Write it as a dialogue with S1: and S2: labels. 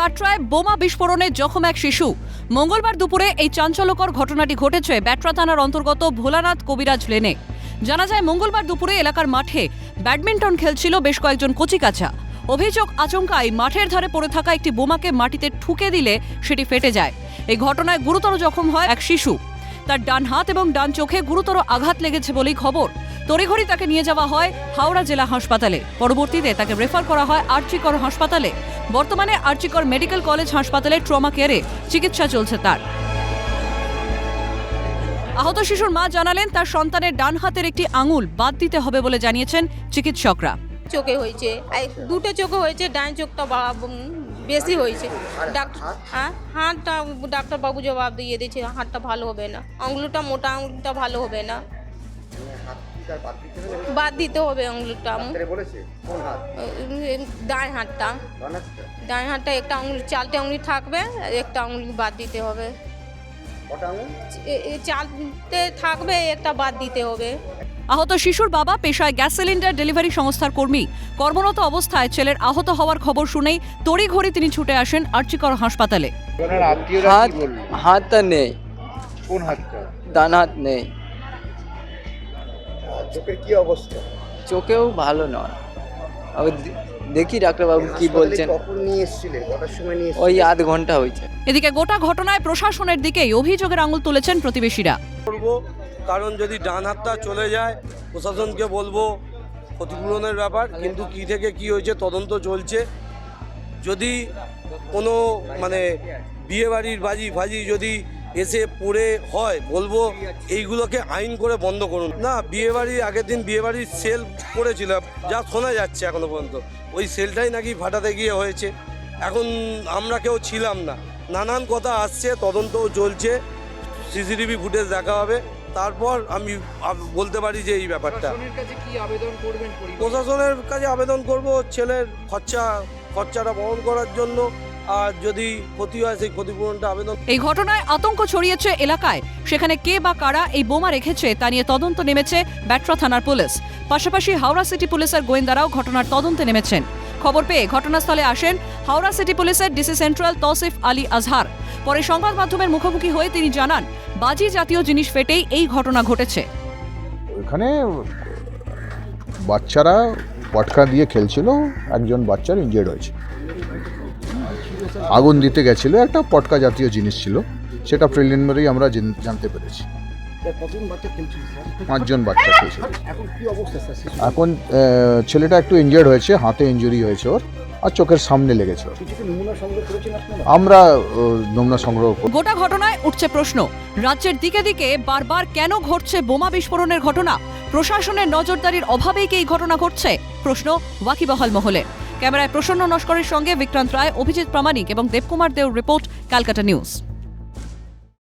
S1: বাট্রায় বোমা বিস্ফোরণে জখম এক শিশু। মঙ্গলবার দুপুরে এই চাঞ্চল্যকর ঘটনাটি ঘটেছে ব্যাট্রা থানার অন্তর্গত ভোলানাথ কবিরাজ লেনে। জানা যায়, মঙ্গলবার দুপুরে এলাকার মাঠে ব্যাডমিন্টন খেলছিল বেশ কয়েকজন কচিকাচা। অভিযোগ আচমকায় মাঠের ধারে পড়ে থাকা একটি বোমাকে মাটিতে ঠুকে দিলে সেটি ফেটে যায়। এই ঘটনায় গুরুতর জখম হয় এক শিশু। তার ডান হাত এবং ডান চোখে গুরুতর আঘাত লেগেছে বলেই খবর। তড়িঘড়ি তাকে নিয়ে যাওয়া হয় হাওড়া জেলা হাসপাতালে। পরবর্তীতে তাকে রেফার করা হয় আর্চিকর হাসপাতালে। বর্তমানে আর্চিকর মেডিকেল কলেজ হাসপাতালে ট্রমা কেয়ারে চিকিৎসা চলছে তার। আহত শিশুর মা জানালেন, তার সন্তানের ডান হাতের একটি আঙুল বাদ দিতে হবে বলে জানিয়েছেন চিকিৎসকরা।
S2: চোখে হয়েছে। দুটো চোখে হয়েছে, ডান চোখটা বেশি হয়েছে। ডাক্তার হ্যাঁ হাতটা ডাক্তারবাবু জবাব দিয়ে দিয়েছে হাতটা ভালো হবে না। আঙুলটা মোটা আঙুলটা ভালো হবে না। বাদ দিতে হবে? আঙুলটা। ডান হাতটা।
S3: ডান হাতটা?
S2: একটা আঙুল চালতে আঙুলি থাকবে একটা আঙুল বাদ দিতে হবে। চালতে থাকবে একটা বাদ দিতে হবে।
S1: আহত শিশুর বাবা পেশায় গ্যাস সিলিন্ডার ডেলিভারি সংস্থার কর্মী। কর্মরত অবস্থায় ছেলের আহত হওয়ার খবর শুনেই তড়িঘড়ি তিনি ছুটে আসেন আর্চিকর হাসপাতালে।
S4: হাত হাতটা নেই।
S3: কোন হাতটা?
S4: ডান হাত নেই।
S3: চোখের কি অবস্থা?
S4: চোখেও ভালো নয়। দেখি ডাক্তারবাবু কি বলছেন। ওই আধ ঘণ্টা হয়েছে।
S1: এদিকে গোটা ঘটনায় প্রশাসনের দিকেই অভিযোগের আঙুল তুলেছেন প্রতিবেশীরা।
S5: কারণ যদি ডান হাতটা চলে যায়, প্রশাসনকে বলব ক্ষতিপূরণের ব্যাপার, কিন্তু কি থেকে কি হয়েছে, তদন্ত চলছে। যদি কোনো মানে বিয়েবাড়ির বাজি ফাজি যদি এসে পড়ে হয়, বলব এইগুলোকে আইন করে বন্ধ করুন। না বিয়েবাড়ির আগের দিন বিয়েবাড়ির সেল করেছিল যা শোনা যাচ্ছে এখনও পর্যন্ত। ওই সেলটাই নাকি ফাটাতে গিয়ে হয়েছে। এখন আমরা কেউ ছিলাম না। নানান কথা আসছে, তদন্তও চলছে, সিসিটিভি ফুটেজ দেখা হবে। তারপর আমি বলতে পারি যে এই ব্যাপারটা। প্রশাসনের কাছে আবেদন করব ছেলের খরচা খরচাটা বহন করার জন্য। আর যদি ক্ষতি হয় সেই ক্ষতিপূরণটা আবেদন
S1: এই ঘটনায় আতঙ্ক ছড়িয়েছে এলাকায়। সেখানে কে বা কারা এই বোমা রেখেছে তা নিয়ে তদন্ত নেমেছে ব্যাট্রা থানার পুলিশ। পাশাপাশি হাওড়া সিটি পুলিশের গোয়েন্দারাও ঘটনার তদন্তে নেমেছেন। খবর পেয়ে ঘটনাস্থলে আসেন হাওড়া সিটি পুলিশের ডিসি সেন্ট্রাল তৌসিফ আলী আজহার। পরে সংবাদ মাধ্যমের মুখোমুখি হয়ে তিনি জানান, বাজি জাতীয় জিনিস ফেটেই এই ঘটনা ঘটেছে।
S6: ওখানে বাচ্চারা পটকা দিয়ে খেলছিল, একজন বাচ্চার ইনজের্ড হয়েছে। আগুন দিতে গেছিল, একটা পটকা জাতীয় জিনিস ছিল, সেটা প্রিলিমিনারি আমরা জানতে পেরেছি। পাঁচজন বাচ্চা খেয়েছিল
S3: এখন কি অবস্থা স্যার শিশু
S6: এখন আহ, ছেলেটা একটু ইনজের্ড হয়েছে হাতে ইঞ্জুরি হয়েছে ওর আর চোখের সামনে লেগেছে আমরা নমুনা সংগ্রহ
S1: গোটা ঘটনায় উঠছে প্রশ্ন। রাজ্যের দিকে দিকে বারবার কেন ঘটছে বোমা বিস্ফোরণের ঘটনা? প্রশাসনের নজরদারির অভাবেই কি এই ঘটনা ঘটছে? প্রশ্ন ওয়াকিবহাল মহলে। ক্যামেরায় প্রসন্ন নস্করের সঙ্গে বিক্রান্ত রায় অভিজিৎ প্রামাণিক এবং দেবকুমার দেওর রিপোর্ট ক্যালকাটা নিউজ।